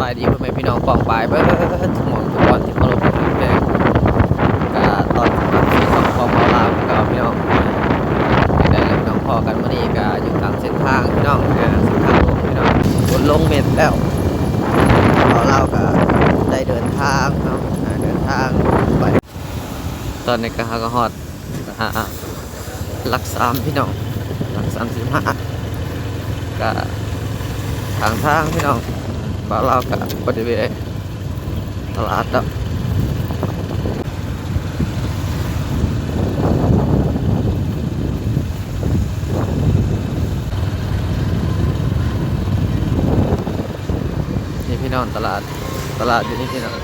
บายดีพ่อแม่พี่น้องปองปลายเบิดทุกหมองทุกคนที่เคารพทุกแรงก็ตอนที่สองของเราลาวกับพี่น้องได้เลยพี่น้องพอกันวันนี้ก็อยู่กลางเส้นทางพี่น้องเส้นทางลงพี่น้องบนลงเม็ดแล้วเราเล่าก็ได้เดินทางเนาะอ่าเดินทางไป ตอนนี้ก็หากฮอดหลักสามพี่น้องหลักสามสิบห้าก็ทางทางพี่น้อง บ้านเราก็บริเวณตลาดนะนี่พี่น้องตลาดตลาดอยู่นี่พี่น้อง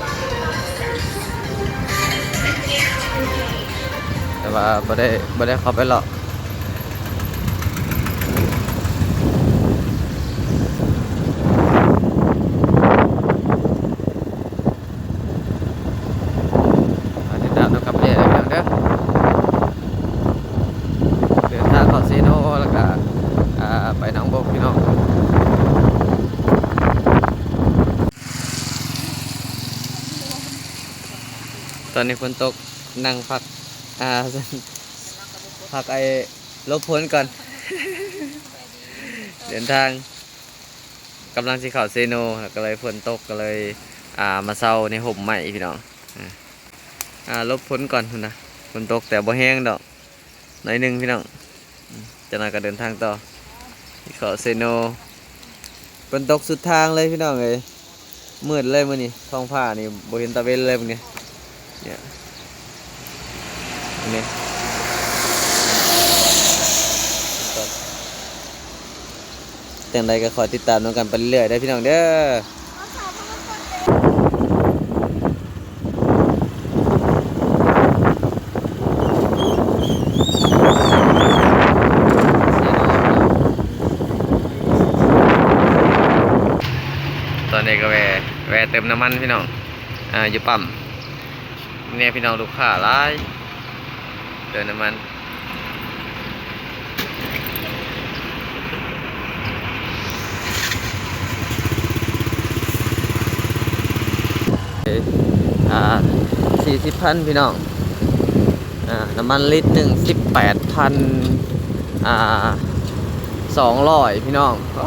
แต่ว่าบ่ได้บ่ได้เข้าไปหรอกมาติดตามน้องกับเจ๊ได้เพียงเด้อเดินทางเข้าซีโนแล้วก็อ่าไปหนองบกพี่น้อง ตอนนี้ฝนตกนั่งพักอ่าพักไอ้ลบพ้นก่อน เดินทางกำลังสิเข่าเซโนก็เลยฝนตกก็เลยอ่ามาเศร้าในห่มใหม่พี่น้องอ่าลบพ้นก่อนพุ่นะฝนตกแต่บ่แห้งดอกหน่อยหนึงพี่น้องจากนั้นก็เดินทางต่อเข่าเซโนฝนตกสุดทางเลยพี่น้องเลยมืดเลยมื้อนี้ท้องฟ้านี่บ่เห็นตะเวนเลยมื้อนี้ เนี่ยนี่จังใดก็ขอติดตามน้องกันไปเรื่อยๆได้พี่น้องเด้อตอนนี้ก็แวะแวะเติมน้ำมันพี่น้อง อ่า อยู่ปั๊ม เนี่ยพี่น้องลูกค้าหลายเติมน้ำมันอ่าสี่สิบพันพี่น้องอ่าน้ำมันลิตรหนึ่งสิบแปดพันอ่าสองร้อยพี่น้องอ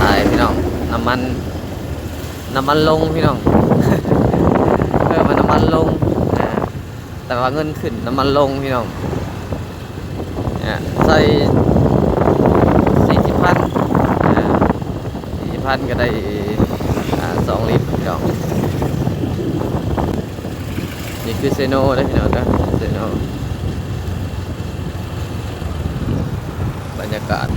ตายพี่น้องน้ำมันน้ำมันลงพี่น้อง มันลงแต่ว่าเงินขึ้นน้ำมันลงพี่น้องเนี่ยใส่สี่สิบพันสี่สิบพันก็ได้สองลิตรพี่น้องนี่คือเซโนได้พี่น้องนะเซโนบรรยากาศ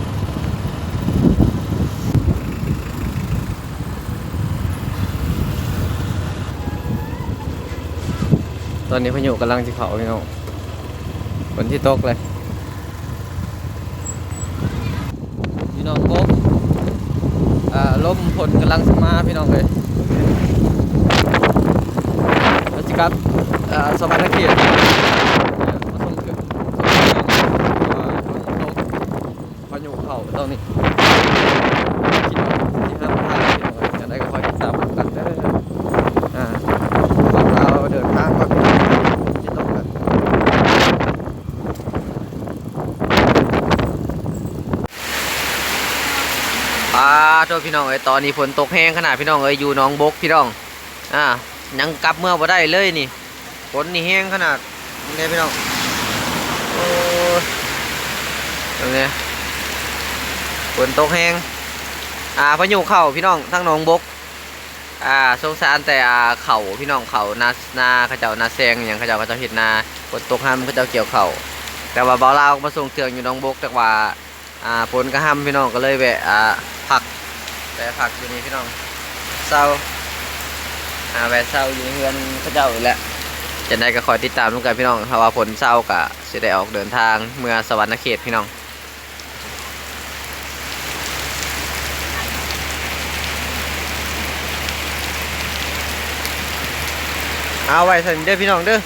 อนนี้พายุกำลังจะเขาพี่น้องฝนที่ตกเลยพี่น้องกบลมฝนกำลังสมาพี่น้องเลยราชการอ่าสวรรณเขตมาส่งเกิดส่งเกิดพายุเขาตอนนี้คิดว่าที่ห้ามพลาดจะได้ก็คอยติดตามกันเด้ออ่าพวกเราเดินทางมาที่ตรงกัน อ่าโทษพี่น้องเอ้ยตอนนี้ฝนตกแห้งขนาดพี่น้องเอ้ยอยู่น้องบกพี่น้องอ่ายังกลับเมื่อบ่ได้เลยนี่ฝนนี่แห้งขนาดนี่พี่น้องโอ้ยตรงนี้ฝนตกแห้งอ่าพายุเข้าพี่น้องทั้งหนองบกอ่าสงสารแต่อ่าเขาพี่น้องเขานานาขาเจ้านาแซงอย่างขาเจ้าขาเจ้าเห็ดนาฝนตกห้ามขาเจ้าเกี่ยวเขาแต่ว่าเบาลาวมาส่งเครื่องอยู่หนองบกแต่ว่าอ่าฝนก็ห้ามพี่น้องก็เลยแวะอ่า พัก แต่พักอยู่นี่พี่น้องเศร้าอ่าแวะเศร้าอยู่ในเฮือนพระเจ้าอีกแล้วจะได้ก็คอยติดตามทุกกันพี่น้องเพราะว่าผลเศร้ากะจะได้ออกเดินทางเมื่อสวรรค์เขตพี่น้องเอาไว้สันเด้อพี่น้องเด้อ